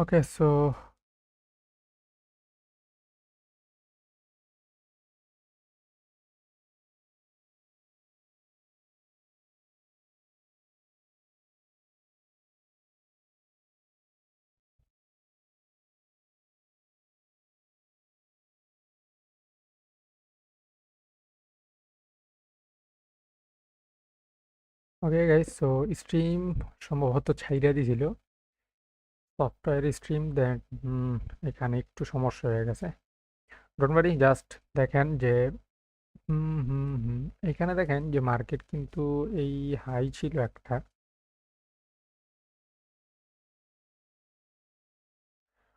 Okay, so okay guys so stream সম্ভবত ছাইরা দিছিল। সফটওয়্যার স্ট্রিম, দেন এখানে একটু সমস্যা হয়ে গেছে। ডোন্ট ওয়ারি জাস্ট দেখেন যে এখানে দেখেন যে মার্কেট কিন্তু এই হাই ছিল একটা।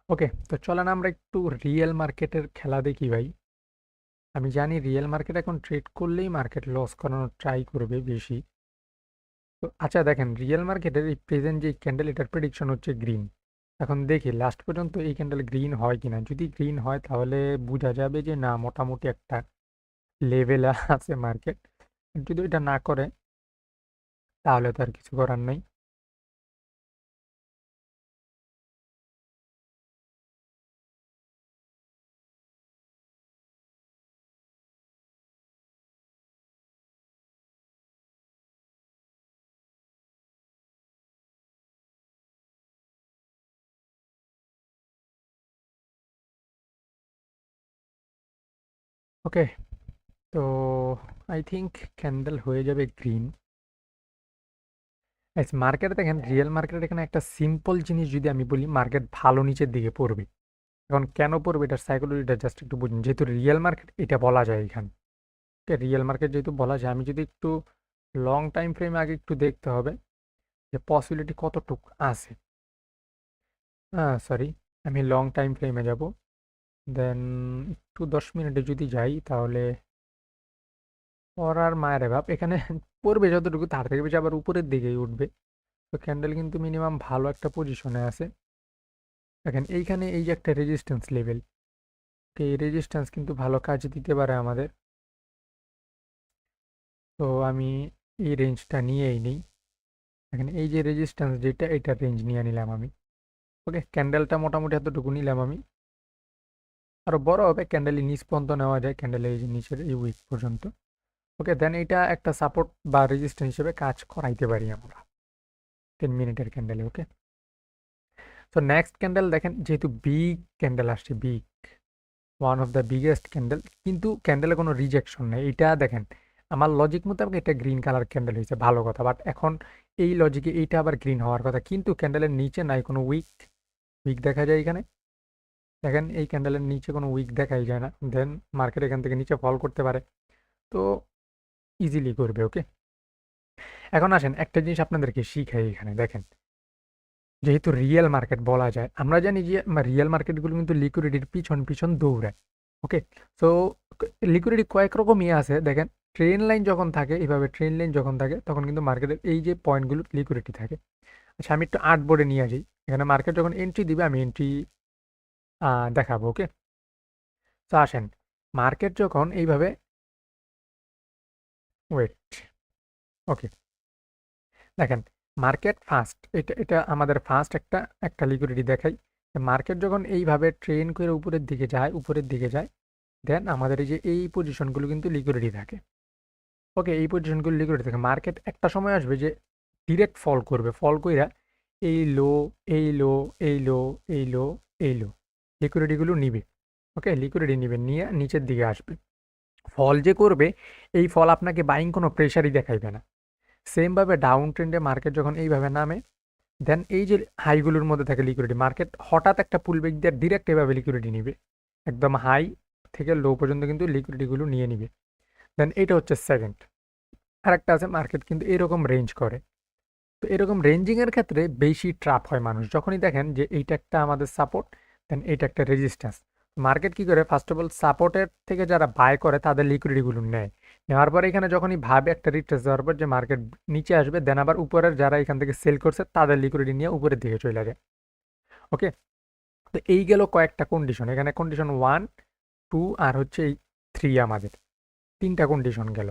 ওকে তো চলেন আমরা একটু রিয়েল মার্কেটের খেলা দেখি ভাই। আমি জানি রিয়েল মার্কেট এখন ট্রেড করলেই মার্কেট লস করানোর ট্রাই করবে বেশি। তো আচ্ছা দেখেন রিয়েল মার্কেটের এই প্রেজেন্ট যে ক্যান্ডেল এটার প্রেডিকশন হচ্ছে গ্রিন এখন দেখি লাস্ট পর্যন্ত এই ক্যান্ডেল গ্রিন হয় কিনা? যদি গ্রিন হয়, তাহলে বোঝা যাবে যে না, মোটামুটি একটা লেভেলে আছে মার্কেট যদি এটা না করে, তাহলে তো আর কিছু করার নেই। ওকে তো আই থিঙ্ক ক্যান্ডেল হয়ে যাবে গ্রিন মার্কেটে দেখেন রিয়েল মার্কেট এখানে একটা সিম্পল জিনিস যদি আমি বলি মার্কেট ভালো নিচের দিকে পড়বে। এখন কেন পড়বে? এটার সাইকোলজিটা জাস্ট একটু বুঝুন। যেহেতু রিয়েল মার্কেট এটা বলা যায় এখানে। ওকে রিয়েল মার্কেট যেহেতু বলা যায় আমি যদি একটু লং টাইম ফ্রেমে আগে একটু দেখতে হবে যে পসিবিলিটি কতটুক আছে। হ্যাঁ সরি আমি লং টাইম ফ্রেমে যাব। দেন একটু দশ মিনিটে যদি যাই তাহলে পড়ার মায়ের ভাব। এখানে পড়বে যতটুকু তার থেকে বেশি আবার উপরের দিকেই উঠবে। তো ক্যান্ডেল কিন্তু মিনিমাম ভালো একটা পজিশনে আছে। দেখেন এইখানে এই যে একটা রেজিস্ট্যান্স লেভেল এই রেজিস্ট্যান্স কিন্তু ভালো কাজ দিতে পারে আমাদের। তো আমি এই রেঞ্জটা নিয়েই নিই। দেখেন এই যে রেজিস্ট্যান্স যেটা এটার রেঞ্জ নিয়ে নিলাম আমি। ওকে ক্যান্ডেলটা মোটামুটি এতটুকু নিলাম আমি। আরও বড় হবে ক্যান্ডেলের নিচ পর্যন্ত নেওয়া যায় ক্যান্ডেলের এই যে নিচের এই উইক পর্যন্ত। ওকে দেন এটা একটা সাপোর্ট বা রেজিস্ট্যান্স হিসেবে কাজ করাইতে পারি আমরা। টেন মিনিটের ক্যান্ডেলে ওকে তো নেক্সট ক্যান্ডেল দেখেন, যেহেতু বিগ ক্যান্ডেল আসছে big one of the biggest candle কিন্তু ক্যান্ডেলে কোনো রিজেকশন নেই। এটা দেখেন, আমার লজিক মোতাবেক এটা গ্রিন কালার ক্যান্ডেল হয়েছে ভালো কথা। বাট এখন এই লজিকে এইটা আবার গ্রিন হওয়ার কথা। কিন্তু ক্যান্ডেলের নিচে নাই, কোনো উইক উইক দেখা যায় এখানে। দেখেন এই ক্যান্ডেলের নিচে কোনো উইক দেখাই যায় না। দেন মার্কেট এখান থেকে নিচে ফল করতে পারে। তো ইজিলি করবে ওকে এখন আসেন, একটা জিনিস আপনাদেরকে শিখাই এখানে, দেখেন। যেহেতু রিয়েল মার্কেট বলা যায়, আমরা জানি যে রিয়েল মার্কেটগুলো কিন্তু লিকুইডিটির পিছন পিছন দৌড়ায় ওকে সো লিকুইডিটি কয়েক রকমই আছে, দেখেন। ট্রেন লাইন যখন থাকে এইভাবে ট্রেন লাইন যখন থাকে, তখন কিন্তু মার্কেটের এই যে পয়েন্টগুলো লিকুইডিটি থাকে। আচ্ছা আমি একটু আর্ট বোর্ডে নিয়ে যাই এখানে মার্কেট যখন এন্ট্রি দিবে, আমি এন্ট্রি দেখাবো, ওকে? তো আসেন, মার্কেট যখন এইভাবে ওয়েট, ওকে। দেখেন, মার্কেট ফার্স্ট, এটা এটা আমাদের ফার্স্ট একটা একটা লিকুইডিটি দেখাই। মার্কেট যখন এইভাবে ট্রেন করে উপরের দিকে যায়, উপরের দিকে যায়, দেন আমাদের এই যে, এই পজিশনগুলো কিন্তু লিকুইডিটি থাকে। ওকে, এই পজিশনগুলো লিকুইডিটি থাকে। মার্কেট একটা সময় আসবে যে ডিরেক্ট ফল করবে। ফল কইরা এই লো এই লো এই লো এই লো এই লো লিকুইডিটিগুলো নিবে ওকে লিকুইডিটি নিবে, নিয়ে নিচের দিকে আসবে। ফল যে করবে, এই ফল আপনাকে বাইং কোনো প্রেশারই দেখাইবে না। সেমভাবে ডাউন ট্রেন্ডে মার্কেট যখন এইভাবে নামে দেন এই যে হাইগুলোর মধ্যে থাকে লিকুইডিটি মার্কেট হঠাৎ একটা পুল বেগ দিয়ে ডিরেক্ট এভাবে লিকুইডিটি নিবে। একদম হাই থেকে লো পর্যন্ত কিন্তু লিকুইডিটিগুলো নিয়ে নিবে। দেন এইটা হচ্ছে সেকেন্ড আরেকটা আছে মার্কেট কিন্তু এরকম রেঞ্জ করে। তো এরকম রেঞ্জিংয়ের ক্ষেত্রে বেশি ট্রাপ হয় মানুষ। যখনই দেখেন যে এইটা একটা আমাদের সাপোর্ট দেন এটা একটা রেজিস্ট্যান্স মার্কেট কি করে? ফার্স্ট অফ অল সাপোর্টের থেকে যারা বাই করে, তাদের লিকুইডিটিগুলো নেয়। নেওয়ার পর এখানে যখনই ভাবে একটা রিট্রেস দেওয়ার পর যে মার্কেট নিচে আসবে দেন আবার উপরের যারা এখান থেকে সেল করছে, তাদের লিকুইডিটি নিয়ে উপরের দিকে চলে যায়। ওকে তো এই গেল কয়েকটা কন্ডিশন এখানে কন্ডিশন ওয়ান টু আর হচ্ছে এই থ্রি আমাদের। তিনটা কন্ডিশন গেল।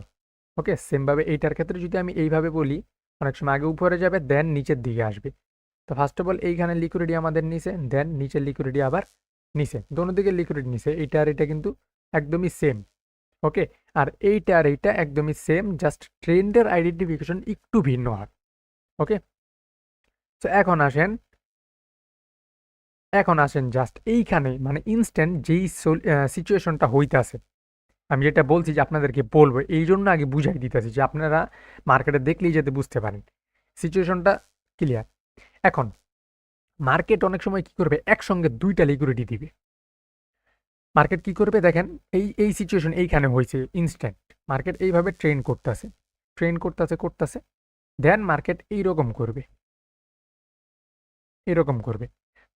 ওকে সেমভাবে এইটার ক্ষেত্রে যদি আমি এইভাবে বলি, অনেক সময় আগে উপরে যাবে দেন নিচের দিকে আসবে। তো ফার্স্ট অফ অল এইখানে লিকুইডিটি আমাদের নিচে দেন নিচের লিকুইডিটি আবার নিচে দোনো দিকে লিকুইডিটি নিচে এইটা আর এটা কিন্তু একদমই সেম ওকে আর এইটা আর এইটা একদমই সেম জাস্ট ট্রেন্ডের আইডেন্টিফিকেশন একটু ভিন্ন হয় ওকে তো এখন আসেন এখন আসেন জাস্ট এইখানে মানে ইনস্ট্যান্ট যেই সিচুয়েশনটা হইতাছে। আমি যেটা বলছি যে আপনাদেরকে বলব, এই জন্য আগে বুঝাই দিতেছি যে আপনারা মার্কেটে দেখলেই যাতে বুঝতে পারেন। সিচুয়েশনটা ক্লিয়ার এখন মার্কেট অনেক সময় কি করবে? একসঙ্গে দুইটা লিকুইডিটি দিবে। মার্কেট কি করবে? দেখেন, এই এই সিচুয়েশন এইখানে হয়েছে ইনস্ট্যান্ট মার্কেট এইভাবে ট্রেন করতেছে। ট্রেন করতেছে করতেছে। দেন মার্কেট এইরকম করবে। এরকম করবে।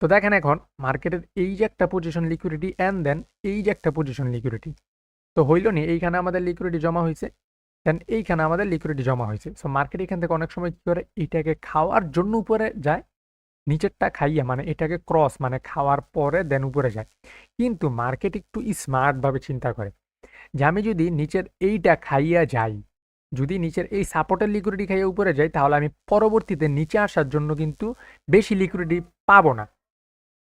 তো দেখেন এখন মার্কেটের এই যে একটা পজিশন লিকুইডিটি অ্যান্ড দেন এই যে একটা পজিশন লিকুইডিটি তো হইল নি, এইখানে আমাদের লিকুইডিটি জমা হয়েছে দেন এইখানে আমাদের লিকুইডিটি জমা হয়েছে। সো মার্কেট এখান থেকে অনেক সময় কী করে? এটাকে খাওয়ার জন্য উপরে যায়, নিচেরটা খাইয়া মানে এটাকে ক্রস মানে খাওয়ার পরে দেন উপরে যায়। কিন্তু মার্কেট একটু স্মার্টভাবে চিন্তা করে যে আমি যদি নিচের এইটা খাইয়া যাই, যদি নিচের এই সাপোর্টের লিকুইডিটি খাইয়ে উপরে যাই, তাহলে আমি পরবর্তীতে নিচে আসার জন্য কিন্তু বেশি লিকুইডিটি পাবো না।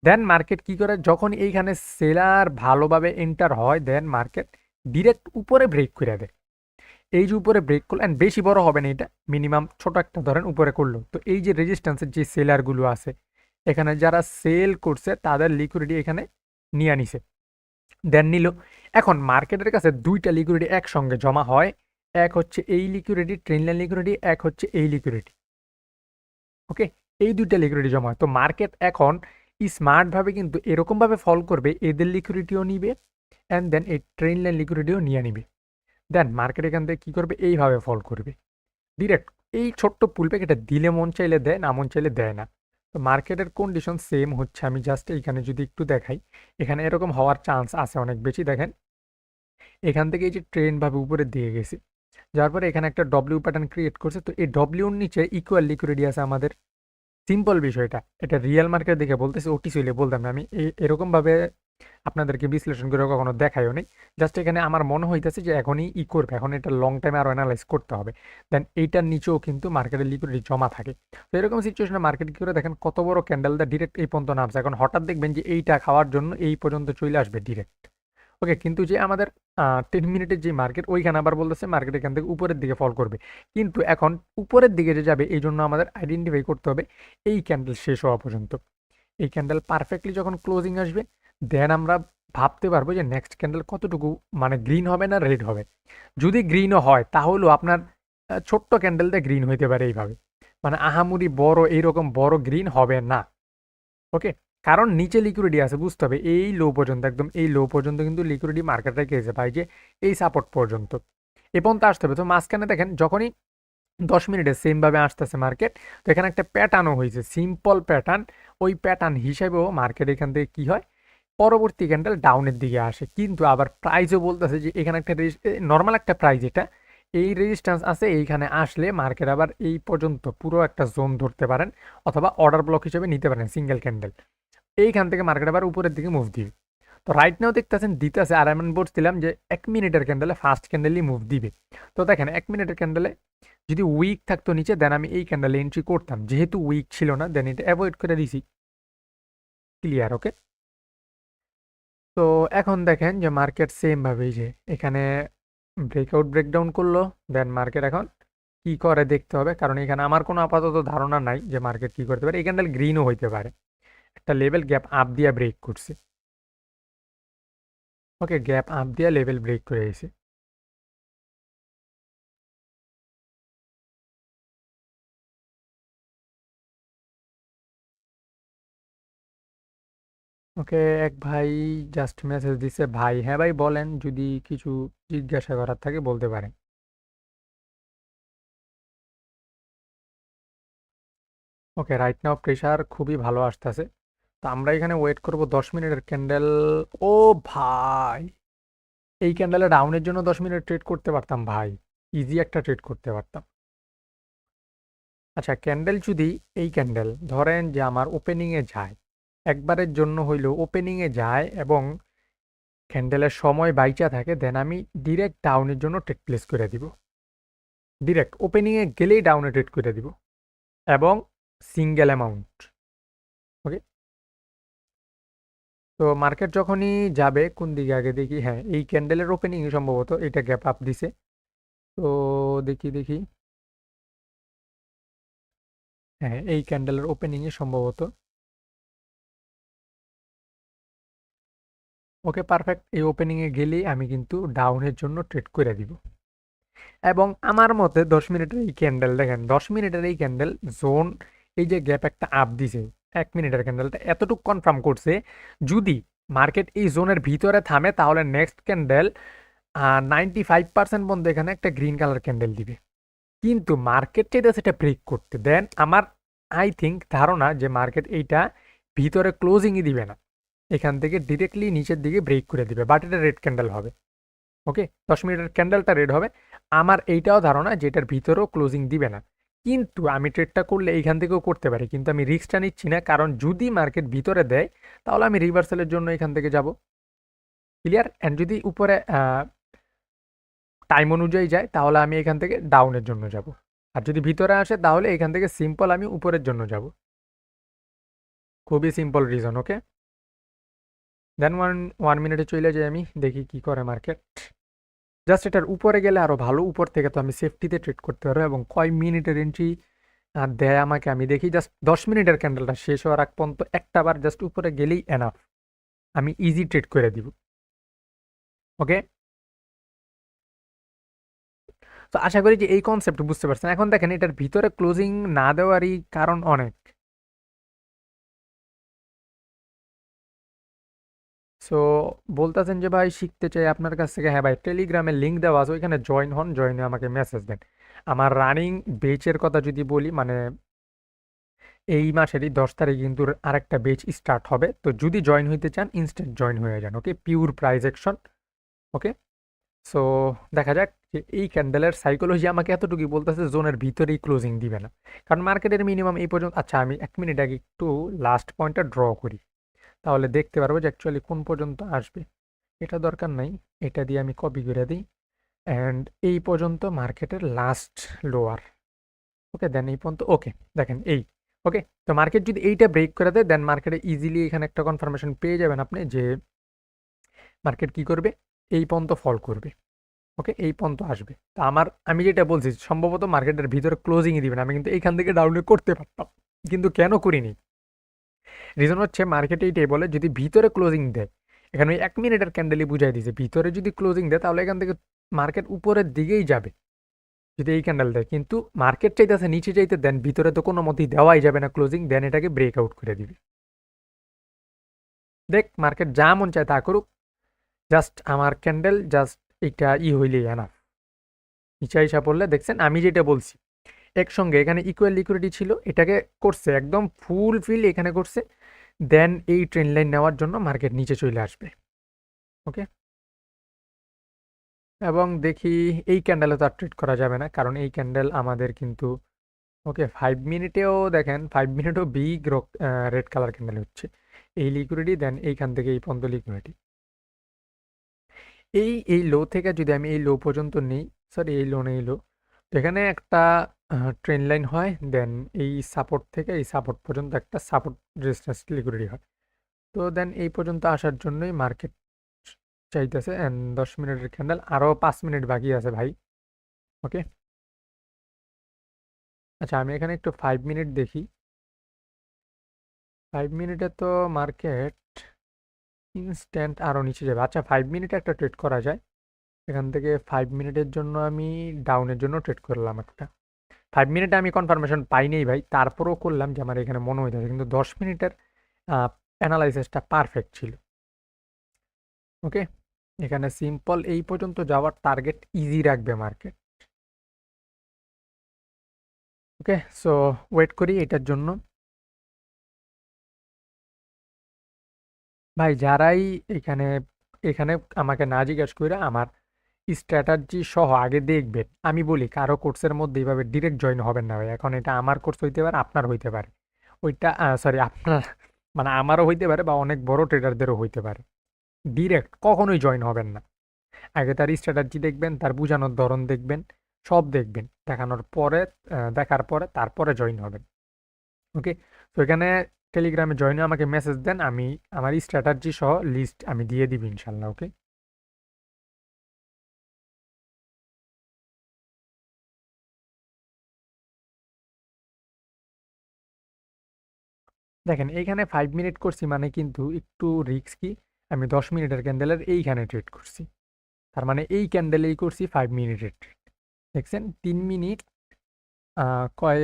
দেন মার্কেট কি করে? যখন এইখানে সেলার ভালোভাবে এন্টার হয় দেন মার্কেট ডিরেক্ট উপরে ব্রেক করে দেয়। এই যে উপরে ব্রেক করল অ্যান্ড বেশি বড় হবে না এটা মিনিমাম ছোট একটা ধরেন উপরে করল। তো এই যে রেজিস্ট্যান্সের যে সেলারগুলো আছে, এখানে যারা সেল করছে, তাদের লিকুইডিটি এখানে নিয়ে নিছে। দেন নিল। এখন মার্কেটের কাছে দুইটা লিকুইডিটি একসঙ্গে জমা হয়। এক হচ্ছে এই লিকুইডিটি ট্রেন লাইন লিকুইডিটি এক হচ্ছে এই লিকুইডিটি ওকে এই দুইটা লিকুইডিটি জমা হয়। তো মার্কেট এখন স্মার্টভাবে কিন্তু এরকমভাবে ফল করবে, এদের লিকুইডিটিও নিবে অ্যান্ড দেন এই ট্রেন লাইন লিকুইডিটিও নিয়ে নিবে। দেন মার্কেট এখান থেকে কী করবে? এইভাবে ফল করবে। ডিরেক্ট এই ছোট্ট পুল এটা দিলে মন চাইলে দেয়, না মন চাইলে দেয় না। তো মার্কেটের কন্ডিশন সেম হচ্ছে। আমি জাস্ট এইখানে যদি একটু দেখাই, এখানে এরকম হওয়ার চান্স আছে অনেক বেশি, দেখেন। এখান থেকে এই যে ট্রেনভাবে উপরে দিয়ে গেছে। যার পরে এখানে একটা ডব্লিউ প্যাটার্ন ক্রিয়েট করছে। তো এই ডব্লিউর নিচে ইকুয়াল লিকুইডিটি আছে আমাদের। সিম্পল বিষয়টা। এটা রিয়েল মার্কেট দেখে বলতেছে ওটি চলে বলতাম না। আমি এরকমভাবে আপনাদেরকে বিশ্লেষণ করে কখনো দেখাইও নেই। জাস্ট এখানে আমার মনে হইতেছে যে এখনই ই করবে, এখন এটা লং টাইমে আরও অ্যানালাইজ করতে হবে। দেন এইটার নিচেও কিন্তু মার্কেটের লিকুইডিটি জমা থাকে। তো এরকম সিচুয়েশনে মার্কেট কী করে দেখেন কত বড় ক্যান্ডেলটা ডিরেক্ট এই পর্যন্ত নামছে। এখন হঠাৎ দেখবেন যে এইটা খাওয়ার জন্য এই পর্যন্ত চলে আসবে ডিরেক্ট ওকে কিন্তু যে আমাদের টেন মিনিটের যে মার্কেট ওইখানে আবার বলতেছে মার্কেট এখান থেকে উপরের দিকে ফল করবে। কিন্তু এখন উপরের দিকে যে যাবে, এই জন্য আমাদের আইডেন্টিফাই করতে হবে, এই ক্যান্ডেল শেষ হওয়া পর্যন্ত। এই ক্যান্ডেল পারফেক্টলি যখন ক্লোজিং আসবে দেন আমরা ভাবতে পারব যে নেক্সট ক্যান্ডেল কতটুকু মানে গ্রিন হবে না রেড হবে? যদি গ্রিনও হয়, তাহলেও আপনার ছোট্ট ক্যান্ডেলটা গ্রিন হইতে পারে এইভাবে। মানে আহামুরি বড়, এইরকম বড় গ্রিন হবে না। ওকে কারণ নিচে লিকুইডিটি আছে, বুঝতে হবে। এই লো পর্যন্ত, একদম এই লো পর্যন্ত কিন্তু লিকুইডিটি মার্কেটে গেছে ভাই, যে এই সাপোর্ট পর্যন্ত। এ পর্যন্ত আসতে হবে, তো মাঝখানে দেখেন, যখনই দশ মিনিটে সেমভাবে আসতেছে মার্কেট তো এখানে একটা প্যাটার্নও হয়েছে সিম্পল প্যাটার্ন ওই প্যাটার্ন হিসেবেও মার্কেট এখান থেকে কী হয়? পরবর্তী ক্যান্ডেল ডাউনের দিকে আসে। কিন্তু আবার প্রাইজও বলতেছে যে, এখানে একটা নর্মাল একটা প্রাইজ এটা। এই রেজিস্ট্যান্স আছে, এইখানে আসলে মার্কেট আবার এই পর্যন্ত পুরো একটা জোন ধরতে পারেন অথবা অর্ডার ব্লক হিসেবে নিতে পারেন সিঙ্গেল ক্যান্ডেল এইখান থেকে মার্কেট আবার উপরের দিকে মুভ দিবে। তো রাইট নাও দেখতেছেন, দিতেছে আর এমন বলছিলাম যে, এক মিনিটের ক্যান্ডেলে ফার্স্ট ক্যান্ডেলই মুভ দিবে। তো দেখেন, এক মিনিটের ক্যান্ডেলে যদি উইক থাকতো নিচে দেন আমি এই ক্যান্ডেলে এন্ট্রি করতাম। যেহেতু উইক ছিল না দেন এটা অ্যাভয়েড করে দিছি। ক্লিয়ার ওকে তো এখন দেখেন যে মার্কেট সেমভাবেই যে এখানে ব্রেকআউট ব্রেকডাউন করল দেন মার্কেট এখন কি করে দেখতে হবে? কারণ এখানে আমার কোনো আপাতত ধারণা নাই যে মার্কেট কি করতে পারে। এই ক্যান্ডেল গ্রিনও হইতে পারে। একটা লেভেল গ্যাপ আপ দিয়া ব্রেক করছে। ওকে গ্যাপ আপ দিয়া লেভেল ব্রেক করে এসে ওকে, এক ভাই জাস্ট মেসেজ দিছে, ভাই হ্যাঁ ভাই, বলেন, যদি কিছু জিজ্ঞাসা করার থাকে বলতে পারেন। ওকে রাইট নাও প্রেশার খুবই ভালো আসতেছে। তো আমরা এখানে ওয়েট করব দশ মিনিটের ক্যান্ডেল ও ভাই, এই ক্যান্ডেলে ডাউনের জন্য দশ মিনিট ট্রেড করতে পারতাম ভাই ইজি একটা ট্রেড করতে পারতাম। আচ্ছা ক্যান্ডেল যদি এই ক্যান্ডেল ধরেন যে আমার ওপেনিংয়ে যায় একবারের জন্য হইলেও ওপেনিংয়ে যায় এবং ক্যান্ডেলের সময় বাইচা থাকে দেন আমি ডিরেক্ট ডাউনের জন্য ট্রেড প্লেস করে দিব। ডিরেক্ট ওপেনিংয়ে গেলেই ডাউনে ট্রেড করে দিব এবং সিঙ্গেল অ্যামাউন্ট ওকে তো মার্কেট যখনই যাবে, কোন দিকে আগে দেখি হ্যাঁ এই ক্যান্ডেলের ওপেনিং সম্ভবত এটা গ্যাপ আপ দিছে। তো দেখি দেখি। হ্যাঁ এই ক্যান্ডেলের ওপেনিংয়ে সম্ভবত ওকে পারফেক্ট এই ওপেনিংয়ে গেলেই আমি কিন্তু ডাউনের জন্য ট্রেড করে দিব। এবং আমার মতে দশ মিনিটের এই ক্যান্ডেল দেখেন, দশ মিনিটের এই ক্যান্ডেল জোন এই যে গ্যাপ একটা আপ দিছে, এক মিনিটের ক্যান্ডেলটা এতটুকু কনফার্ম করছে, যদি মার্কেট এই জোনের ভিতরে থামে তাহলে next candle ninety five percent পর্যন্ত এখানে একটা গ্রিন কালার ক্যান্ডেল দিবে। কিন্তু মার্কেট চাইতে সেটা ব্রেক করতে দেন আমার আই থিঙ্ক ধারণা যে মার্কেট এইটা ভিতরে ক্লোজিংই দিবে না। এখান থেকে ডিরেক্টলি নিচের দিকে ব্রেক করে দিবে। বাট এটা রেড ক্যান্ডেল হবে। ওকে দশ মিনিটের ক্যান্ডেলটা রেড হবে। আমার এইটাও ধারণা যে এটার ভিতরেও ক্লোজিং দিবে না। কিন্তু আমি ট্রেডটা করলে এইখান থেকেও করতে পারি। কিন্তু আমি রিস্কটা নিচ্ছি না। কারণ যদি মার্কেট ভিতরে দেয়, তাহলে আমি রিভার্সালের জন্য এখান থেকে যাব। ক্লিয়ার অ্যান্ড যদি উপরে টাইম অনুযায়ী যায়, তাহলে আমি এখান থেকে ডাউনের জন্য যাব। আর যদি ভিতরে আসে, তাহলে এখান থেকে সিম্পল আমি উপরের জন্য যাব। খুবই simple reason okay then one one মিনিটে চলে যাই আমি, দেখি কি করে মার্কেট জাস্ট এটার উপরে গেলে আরও ভালো, উপর থেকে তো আমি সেফটিতে ট্রেড করতে পারব এবং কয় মিনিটের এন্ট্রি দেয় আমাকে আমি দেখি জাস্ট দশ মিনিটের ক্যান্ডেলটা শেষ হওয়ার আগ পর্যন্ত একটা বার জাস্ট উপরে গেলেই এনাফ আমি ইজি ট্রেড করে দিব। ওকে তো আশা করি যে এই কনসেপ্ট বুঝতে পারছেন। এখন দেখেন এটার ভিতরে ক্লোজিং না দেওয়ারই কারণ অনেক। সো বলতেছেন যে, ভাই, শিখতে চাই আপনার কাছ থেকে। হ্যাঁ ভাই টেলিগ্রামে লিঙ্ক দেওয়া আছে, ওইখানে জয়েন হন জয়েনে আমাকে মেসেজ দেন। আমার রানিং বেচের কথা যদি বলি মানে এই মাসেরই দশ তারিখ কিন্তু আরেকটা বেচ স্টার্ট হবে। তো যদি জয়েন হইতে চান ইনস্ট্যান্ট জয়েন হয়ে যান okay pure price action okay so দেখা যাক যে, এই ক্যান্ডেলের সাইকোলজি আমাকে এতটুকুই বলতেছে জোনের ভিতরেই ক্লোজিং দিবে না। কারণ মার্কেটের মিনিমাম এই পর্যন্ত আচ্ছা আমি এক মিনিট আগে একটু লাস্ট পয়েন্টটা ড্র করি। তাহলে দেখতে পারব যে অ্যাকচুয়ালি কোন পর্যন্ত আসবে। এটা দরকার নাই, এটা দিয়ে আমি কপি করে দিই। অ্যান্ড এই পর্যন্ত মার্কেটের লাস্ট লোয়ার ওকে দেন এই পর্যন্ত ওকে দেখেন এই ওকে তো মার্কেট যদি এইটা ব্রেক করে দেয় দেন মার্কেটে ইজিলি এখানে একটা কনফার্মেশন পেয়ে যাবেন আপনি যে মার্কেট কি করবে? এই পর্যন্ত ফল করবে। ওকে এই পর্যন্ত আসবে। তা আমার, আমি যেটা বলছি, সম্ভবত মার্কেটের ভিতরে ক্লোজিংই দিবেন আমি কিন্তু এইখান থেকে ডাউনলোড করতে পারতাম, কিন্তু কেন করিনি? রিজন হচ্ছে মার্কেটে এইটাই বলে যদি ভিতরে ক্লোজিং দেয়, এখানে ওই এক মিনিটের ক্যান্ডেলই বুঝাই দিয়েছে, ভিতরে যদি ক্লোজিং দেয়, তাহলে এখান থেকে মার্কেট উপরের দিকেই যাবে, যদি এই ক্যান্ডেল দেয়। কিন্তু মার্কেট চাইতেছে, নিচে চাইতে দেন, ভিতরে তো কোনো মতেই দেওয়াই যাবে না ক্লোজিং দেন এটাকে ব্রেক আউট করে দিবে। দেখ মার্কেট যা মন চায় তা করুক জাস্ট আমার ক্যান্ডেল জাস্ট এইটা ই হইলেই এনাফ নিচে হিসাব পড়লে, দেখছেন, আমি যেটা বলছি একসঙ্গে এখানে ইকুয়াল লিকুইডিটি ছিল, এটাকে করছে, একদম ফুল ফিল এখানে করছে দেন এই ট্রেন লাইন নেওয়ার জন্য মার্কেট নিচে চলে আসবে ওকে এবং দেখি এই ক্যান্ডেলে তো আর ট্রেড করা যাবে না, কারণ এই ক্যান্ডেল আমাদের কিন্তু ওকে ফাইভ মিনিটেও দেখেন five মিনিটেও big rock red colour candle হচ্ছে, এই লিকুইডিটি দেন এইখান থেকে এই পর্যন্ত লিকুইডিটি এই এই লো থেকে যদি আমি এই লো পর্যন্ত নিই সরি এই লো নেই লো এখানে একটা ট্রেন লাইন হয় দেন এই সাপোর্ট থেকে এই সাপোর্ট পর্যন্ত একটা সাপোর্ট রেজিস্ট্যান্স লিকুইডিটি হয়। তো দেন এই পর্যন্ত আসার জন্যই মার্কেট চাইতেছে অ্যান্ড দশ মিনিটের ক্যান্ডেল আরও পাঁচ মিনিট বাকি আছে ভাই। ওকে আচ্ছা আমি এখানে একটু ফাইভ মিনিট দেখি। ফাইভ মিনিটে তো মার্কেট ইনস্ট্যান্ট আরও নিচে যাবে। আচ্ছা ফাইভ মিনিটে একটা ট্রেড করা যায়। এখান থেকে ফাইভ মিনিটের জন্য আমি ডাউনের জন্য ট্রেড করলাম একটা। ফাইভ মিনিটে আমি কনফার্মেশন পাইনি ভাই। তারপরেও করলাম যে আমার এখানে মনে হইতেছে, কিন্তু দশ মিনিটের অ্যানালাইসিসটা পারফেক্ট ছিল। ওকে এখানে সিম্পল এই পর্যন্ত যাওয়ার টার্গেট ইজি রাখবে মার্কেট ওকে সো ওয়েট করি এটার জন্য। ভাই, যারাই এখানে এখানে আমাকে না জিজ্ঞেস করে আমার স্ট্র্যাটাজি সহ আগে দেখবেন। আমি বলি, কারও কোর্সের মধ্যে এইভাবে ডিরেক্ট জয়েন হবেন না ভাই এখন এটা আমার কোর্স হইতে পারে, আপনার হইতে পারে। ওইটা সরি আপনার মানে আমারও হইতে পারে বা অনেক বড় ট্রেডারদেরও হইতে পারে। ডিরেক্ট কখনোই জয়েন হবেন না। আগে তার স্ট্র্যাটাজি দেখবেন, তার বোঝানোর ধরন দেখবেন, সব দেখবেন। দেখানোর পরে দেখার পরে তারপরে জয়েন হবেন। ওকে তো এখানে টেলিগ্রামে জয়েন আমাকে মেসেজ দেন, আমি আমার স্ট্র্যাটাজি সহ লিস্ট আমি দিয়ে দিব ইনশাল্লাহ ওকে দেখেন, এইখানে ফাইভ মিনিট করছি মানে কিন্তু একটু রিস্ক কি? আমি দশ মিনিটের ক্যান্ডেলের এইখানে ট্রেড করছি। তার মানে এই ক্যান্ডেলেই করছি ফাইভ মিনিটের ট্রেড দেখছেন? তিন মিনিট কয়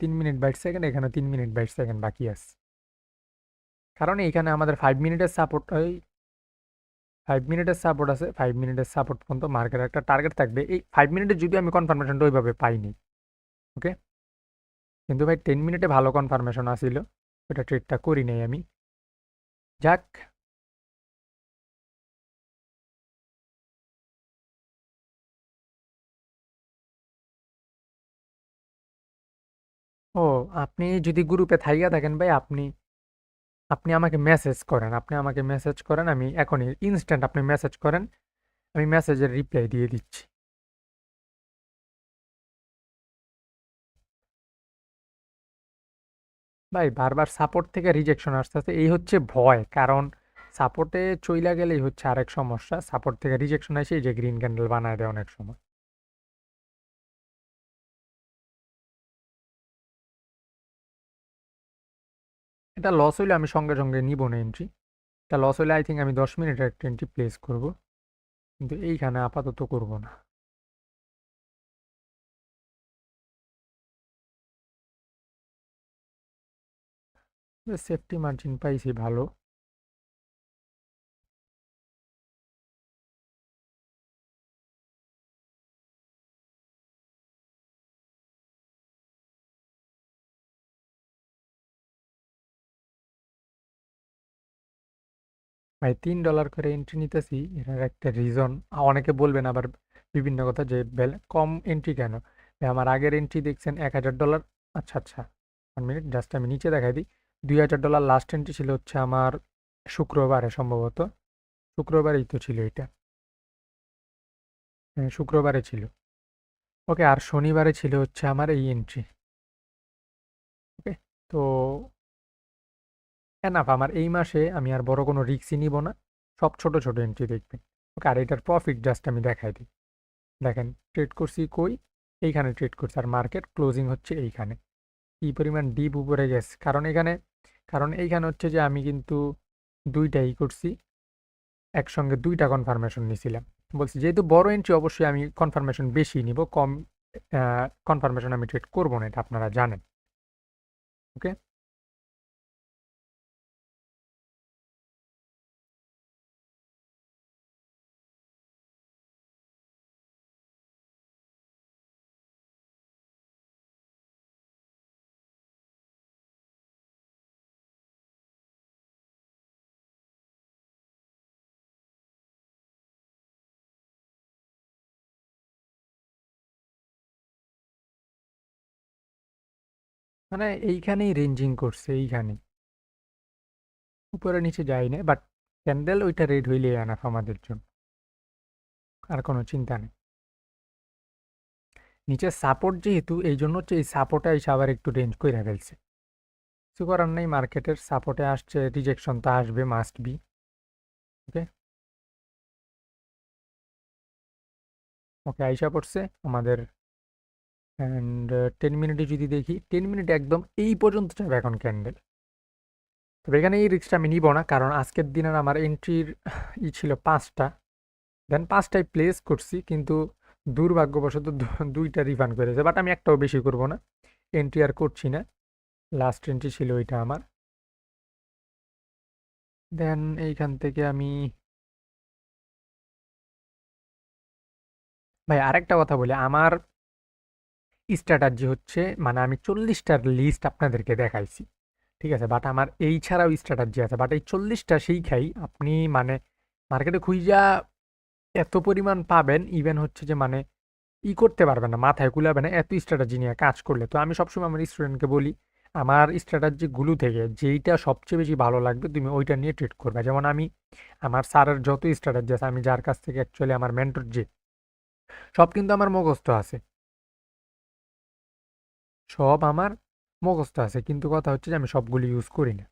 তিন মিনিট বাইট সেকেন্ড এখানে তিন মিনিট বাইট সেকেন্ড বাকি আছে। কারণ এইখানে আমাদের ফাইভ মিনিটের সাপোর্ট ওই ফাইভ মিনিটের সাপোর্ট আছে ফাইভ মিনিটের সাপোর্ট পর্যন্ত মার্কেটের একটা টার্গেট থাকবে। এই ফাইভ মিনিটে যদি আমি কনফার্মেশনটা ওইভাবে পাইনি ওকে কিন্তু ভাই টেন মিনিটে ভালো কনফার্মেশন আসিল। ওটা ট্রেডটা করি নাই আমি। যাক। ও, আপনি যদি গ্রুপে থাইয়া থাকেন ভাই, আপনি আপনি আমাকে মেসেজ করেন। আপনি আমাকে মেসেজ করেন, আমি এখনই ইনস্ট্যান্ট আপনি মেসেজ করেন, আমি মেসেজের রিপ্লাই দিয়ে দিচ্ছি। ভাই, বারবার সাপোর্ট থেকে রিজেকশন আসতে আসতে এই হচ্ছে ভয়, কারণ সাপোর্টে চইলা গেলেই হচ্ছে আরেক সমস্যা। সাপোর্ট থেকে রিজেকশন আসে, এই যে গ্রিন ক্যান্ডেল বানায় দেয় অনেক সময়। এটা লস হইলে আমি সঙ্গে সঙ্গে নিব না এন্ট্রি এটা লস হইলে আই থিঙ্ক আমি দশ মিনিটের একটা এন্ট্রি প্লেস করব। কিন্তু এইখানে আপাতত করব না। সেফটি মার্জিন পাইছি ভালো। ভাই, তিন ডলার করে এন্ট্রি নিতেছি, এটার একটা রিজন অনেকে বলবেন আবার বিভিন্ন কথা যে কম এন্ট্রি কেন? আমার আগের এন্ট্রি দেখছেন এক হাজার ডলার আচ্ছা আচ্ছা ওয়ান মিনিট জাস্ট আমি নিচে দেখাই দিই। দুই হাজার ডলার লাস্ট এন্ট্রি ছিল হচ্ছে আমার শুক্রবারে সম্ভবত। শুক্রবারেই তো ছিল এটা। হ্যাঁ শুক্রবারে ছিল। ওকে আর শনিবারে ছিল হচ্ছে আমার এই এন্ট্রি ওকে তো এনাফ আমার এই মাসে আমি আর বড় কোনো রিক্সই নিব না। সব ছোট ছোট এন্ট্রি দেখবেন। ওকে আর এটার প্রফিট জাস্ট আমি দেখাই দিই। দেখেন ট্রেড করছি কই? এইখানে ট্রেড করছি। আর মার্কেট ক্লোজিং হচ্ছে এইখানে। কী পরিমাণ ডিপ উপরে গেছে। কারণ এখানে, কারণ এইখানে হচ্ছে যে আমি কিন্তু দুইটাই করছি। একসঙ্গে দুইটা কনফার্মেশন নিয়েছিলাম বলছি যেহেতু বড় এন্ট্রি অবশ্যই আমি কনফার্মেশন বেশি নিব, কম কনফার্মেশন আমি ট্রেড করব না, এটা আপনারা জানেন। ওকে মানে এইখানেই রেঞ্জিং করছে এইখানে উপরে নিচে যাই না বাট ক্যান্ডেল ওইটা রেড হইলে আনাফ আমাদের জন্য। আর কোনো চিন্তা নেই। নিচে সাপোর্ট যেহেতু এই জন্য হচ্ছে এই সাপোর্টে এসে আবার একটু রেঞ্জ করে ফেলছে। কিছু করার নেই মার্কেটের সাপোর্টে আসছে রিজেকশন তো আসবে মাস্ট বি ওকে ওকে আইসা পড়ছে, আমাদের অ্যান্ড টেন মিনিটে যদি দেখি টেন মিনিট একদম এই পর্যন্ত যাবে এখন ক্যান্ডেল তবে এখানে এই রিক্সটা আমি নিব না, কারণ আজকের দিনের আমার এন্ট্রির ই ছিল পাঁচটা। দেন পাঁচটায় প্লেস করছি, কিন্তু দুর্ভাগ্যবশত দুইটা রিফান্ড করেছে বাট আমি একটাও বেশি করব না। এন্ট্রি আর করছি না। লাস্ট এন্ট্রি ছিল ওইটা আমার। দেন এইখান থেকে আমি ভাই আরেকটা কথা বলি, আমার স্ট্র্যাটাজি হচ্ছে মানে আমি চল্লিশটার লিস্ট আপনাদেরকে দেখাইছি, ঠিক আছে? বাট আমার এই ছাড়াও স্ট্র্যাটাজি আছে বাট এই চল্লিশটা সেই খাই আপনি মানে মার্কেটে খুঁজা এত পরিমাণ পাবেন ইভেন হচ্ছে যে মানে ই করতে পারবেন না, মাথায় কুলাবে না, এত স্ট্র্যাটাজি নিয়ে কাজ করলে। তো আমি সবসময় আমার স্টুডেন্টকে বলি, আমার স্ট্র্যাটাজিগুলো থেকে যেইটা সবচেয়ে বেশি ভালো লাগবে, তুমি ওইটা নিয়ে ট্রিট করবে। যেমন আমি, আমার স্যারের যত স্ট্র্যাটাজি আছে, আমি যার কাছ থেকে অ্যাকচুয়ালি আমার মেন্টর যে, সব কিন্তু আমার মুখস্থ আছে। সব আমার মুখস্থ আছে, কিন্তু কথা হচ্ছে যে আমি সবগুলো ইউজ করি না।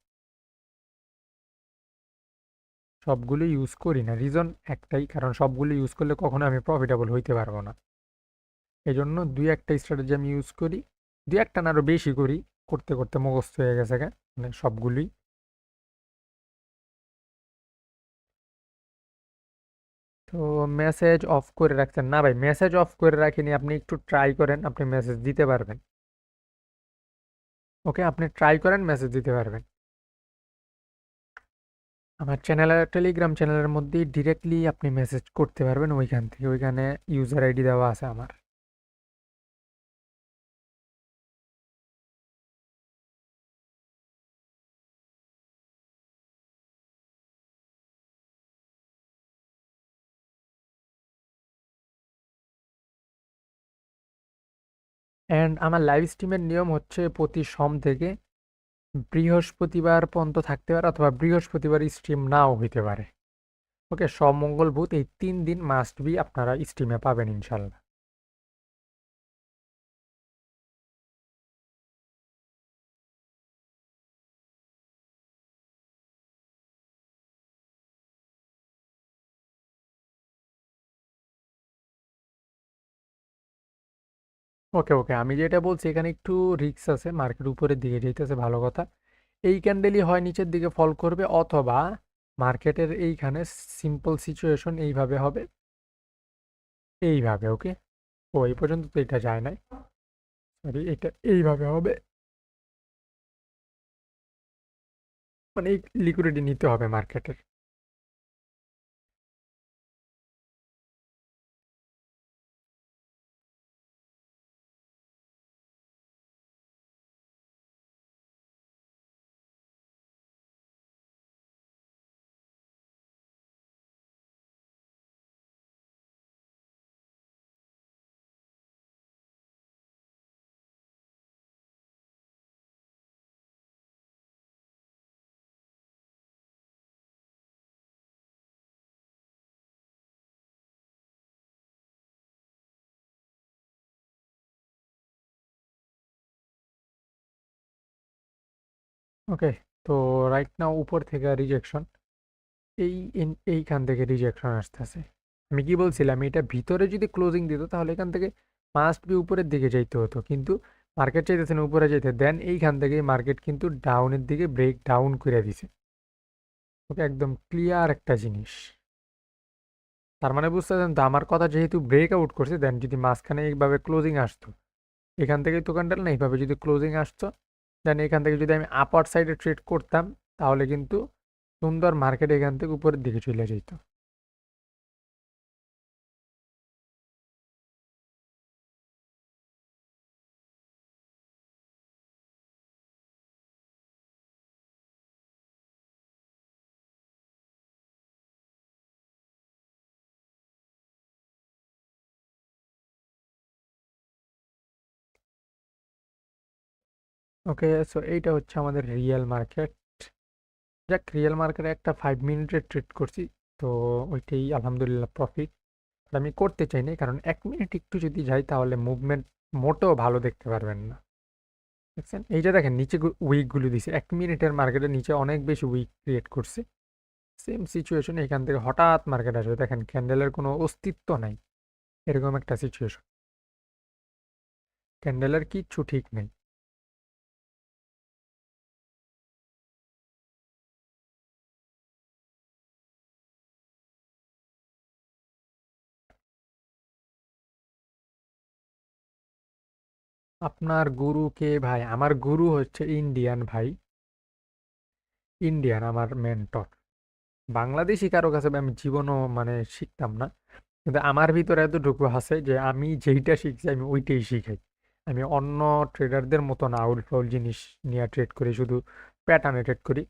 সবগুলো ইউজ করি না। রিজন একটাই, কারণ সবগুলো ইউজ করলে কখনো আমি প্রফিটেবল হইতে পারব না। এই জন্য দুই একটা স্ট্র্যাটেজি আমি ইউজ করি, দুই একটা না আরও বেশি করি, করতে করতে মুখস্থ হয়ে গেছে মানে সবগুলোই। তো মেসেজ অফ করে রাখছেন। না ভাই মেসেজ অফ করে রাখিনি, আপনি একটু ট্রাই করেন, আপনি মেসেজ দিতে পারবেন। ওকে, আপনি ট্রাই করেন মেসেজ দিতে পারবেন। আমার চ্যানেলের টেলিগ্রাম চ্যানেলের মধ্যে ডিরেক্টলি আপনি মেসেজ করতে পারবেন, ওইখান থেকে। ওইখানে ইউজার আইডি দেওয়া আছে আমার। অ্যান্ড আমার লাইভ স্ট্রিমের নিয়ম হচ্ছে প্রতি সোম থেকে বৃহস্পতিবার পর্যন্ত থাকতে পারে অথবা বৃহস্পতিবার স্ট্রিম নাও হইতে পারে। ওকে সব মঙ্গল, বুধ এই তিন দিন মাস্ট বি আপনারা স্ট্রিমে পাবেন ইনশাল্লাহ। ওকে ওকে। আমি যেটা বলছি, এখানে একটু রিস্ক আছে মার্কেট উপরের দিকে যেতেছে ভালো কথা। এই ক্যান্ডেলই হয় নিচের দিকে ফল করবে অথবা মার্কেটের এইখানে সিম্পল সিচুয়েশন এইভাবে হবে। এইভাবে, ওকে? ও, এই পর্যন্ত তো এটা যায় নাই। সরি এটা এইভাবে হবে। মানে এই লিকুইডিটি নিতে হবে মার্কেটের ওকে তো রাইট নাও উপর থেকে রিজেকশন এই এইখান থেকে রিজেকশন আসতেছে। আমি কি বলছিলাম, এটা ভিতরে যদি ক্লোজিং দিত তাহলে এখান থেকে মাস্ট বি উপরের দিকে যাইতে হতো, কিন্তু মার্কেট চাইতেছেন উপরে যাইতে দেন এইখান থেকে মার্কেট কিন্তু ডাউনের দিকে ব্রেক ডাউন করে দিছে। ওকে একদম ক্লিয়ার একটা জিনিস। তার মানে বুঝতে পারছেন তো, আমার কথা যেহেতু ব্রেক আউট করছে দেন যদি মাঝখানে এইভাবে ক্লোজিং আসতো, এখান থেকে তো ক্যান্ডেল না, এইভাবে যদি ক্লোজিং আসতো দেন এখান থেকে যদি আমি আপার সাইডে ট্রেড করতাম, তাহলে কিন্তু সুন্দর মার্কেট এখান থেকে উপরের দিকে চলে যেত। ওকে সো এইটা হচ্ছে আমাদের রিয়েল মার্কেট যাক রিয়েল মার্কেটে একটা ফাইভ মিনিটের ট্রেড করছি। তো ওইটাই আলহামদুলিল্লাহ প্রফিট আমি করতে চাই না কারণ এক মিনিট একটু যদি যাই, তাহলে মুভমেন্ট মোটেও ভালো দেখতে পারবেন না। দেখছেন? এই যে দেখেন, নিচে উইকগুলো দিছে। এক মিনিটের মার্কেটের নিচে অনেক বেশি উইক ক্রিয়েট করছে। সেম সিচুয়েশন এখান থেকে হঠাৎ মার্কেট আসবে। দেখেন ক্যান্ডেলের কোনো অস্তিত্ব নাই। এরকম একটা সিচুয়েশন ক্যান্ডেলের কিচ্ছু ঠিক নেই। আপনার গুরু কে ভাই? আমার গুরু হচ্ছে ইন্ডিয়ান ভাই। ইন্ডিয়ান আমার মেন্টর বাংলাদেশি কারও কাছে আমি জীবনও মানে শিখতাম না। কিন্তু আমার ভিতরে এতটুকু আছে যে আমি যেইটা শিখছি আমি ওইটাই শিখাই। আমি অন্য ট্রেডারদের মতো না আউল ফাউল জিনিস নিয়ে ট্রেড করি, শুধু প্যাটার্নে ট্রেড করি।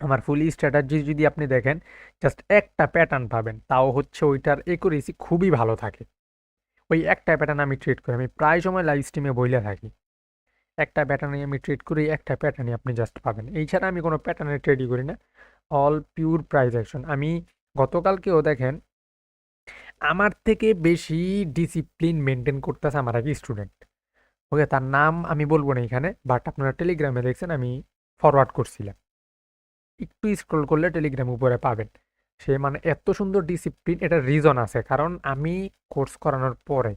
আমার ফুল স্ট্র্যাটাজি যদি আপনি দেখেন জাস্ট একটা প্যাটার্ন পাবেন, তাও হচ্ছে ওইটার একুরেসি খুবই ভালো থাকে। ওই একটা প্যাটার্ন আমি ট্রেড করি। আমি প্রায় সময় লাইভ স্ট্রিমে বইলে থাকি। একটা প্যাটার্নে আমি ট্রেড করি, একটা প্যাটার্নই আপনি জাস্ট পাবেন। এই ছাড়া আমি কোনো প্যাটার্নে ট্রেডই করি না। অল পিওর প্রাইস অ্যাকশন আমি গতকালকেও দেখেন, আমার থেকে বেশি ডিসিপ্লিন মেনটেন করতেছে আমার এক স্টুডেন্ট ওকে তার নাম আমি বলব না এখানে বাট আপনারা টেলিগ্রামে দেখছেন, আমি ফরওয়ার্ড করছিলাম। একটু স্ক্রল করলে টেলিগ্রাম উপরে পাবেন। সে মানে এত সুন্দর ডিসিপ্লিন এটা রিজন আছে। কারণ আমি কোর্স করানোর পরে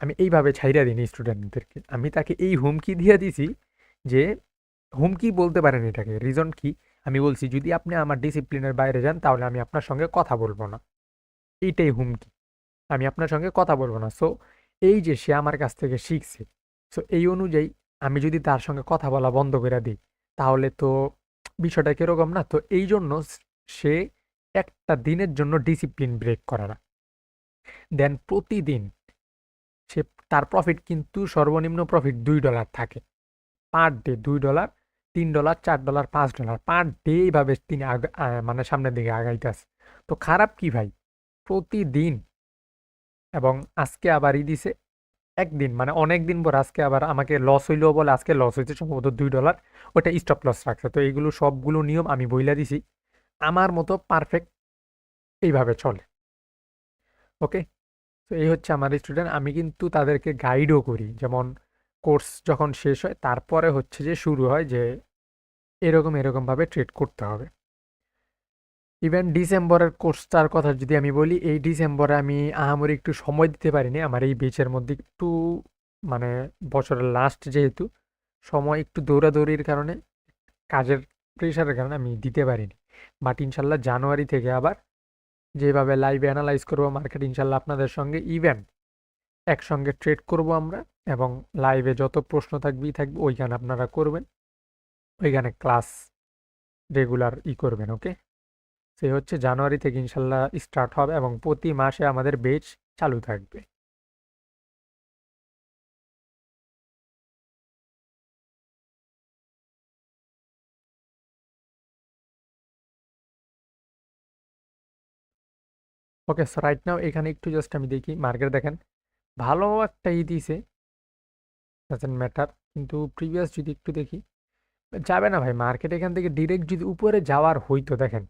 আমি এইভাবে ছাইরা দিই স্টুডেন্টদেরকে আমি তাকে এই হুমকি দিয়ে দিছি যে, হুমকি বলতে পারেন এটাকে রিজন কি? আমি বলছি, যদি আপনি আমার ডিসিপ্লিনের বাইরে যান, তাহলে আমি আপনার সঙ্গে কথা বলব না। এইটাই হুমকি। আমি আপনার সঙ্গে কথা বলব না। সো এই যে সে আমার কাছ থেকে শিখছে সো এই অনুযায়ী আমি যদি তার সঙ্গে কথা বলা বন্ধ করে দিই, তাহলে তো বিষয়টা কীরকম না? তো এই জন্য সে একটা দিনের জন্য ডিসিপ্লিন ব্রেক করে না দেন প্রতিদিন সে, তার প্রফিট কিন্তু সর্বনিম্ন প্রফিট দুই ডলার থাকে। পার ডে দুই ডলার তিন ডলার চার ডলার পাঁচ ডলার পার ডে এইভাবে তিনি মানে সামনের দিকে আগাইতেছে। তো খারাপ কি ভাই? প্রতিদিন এবং আজকে আবার ই দিছে একদিন মানে অনেক দিন পর আজকে আবার আমাকে লস হইল বলে আজকে লস হয়েছে সম্ভবত দুই ডলার ওটা স্টপ লস রাখছে। তো এইগুলো সবগুলো নিয়ম আমি বইলা দিছি। আমার মতো পারফেক্ট এইভাবে চলে। ওকে তো এই হচ্ছে আমার স্টুডেন্ট আমি কিন্তু তাদেরকে গাইডও করি। যেমন কোর্স যখন শেষ হয়, তারপরে হচ্ছে যে শুরু হয় যে এরকম এরকমভাবে ট্রেড করতে হবে। ইভেন ডিসেম্বরের কোর্সটার কথা যদি আমি বলি, এই ডিসেম্বরে আমি আহামরি একটু সময় দিতে পারিনি। আমার এই বেচের মধ্যে একটু মানে বছরের লাস্ট যেহেতু, সময় একটু দৌড়াদৌড়ির কারণে, কাজের প্রেশারের কারণে আমি দিতে পারিনি। বাট ইনশাল্লাহ জানুয়ারি থেকে আবার যেভাবে লাইভে অ্যানালাইজ করব মার্কেট ইনশাল্লাহ আপনাদের সঙ্গে ইভেন একসঙ্গে ট্রেড করব আমরা এবং লাইভে যত প্রশ্ন থাকবেই থাকবে, ওইখানে আপনারা করবেন। ওইখানে ক্লাস রেগুলার ই করবেন ওকে সে হচ্ছে জানুয়ারি থেকে ইনশাল্লাহ স্টার্ট হবে এবং প্রতি মাসে আমাদের বেচ চালু থাকবে। ওকে সো রাইট নাও এখানে একটু জাস্ট আমি দেখি মার্কেট দেখেন। ভালো একটা ই দিয়েছে ডাজেন্ট ম্যাটার কিন্তু প্রিভিয়াস যদি একটু দেখি, যাবে না ভাই মার্কেট এখান থেকে ডিরেক্ট যদি উপরে যাওয়ার হইতো, দেখেন।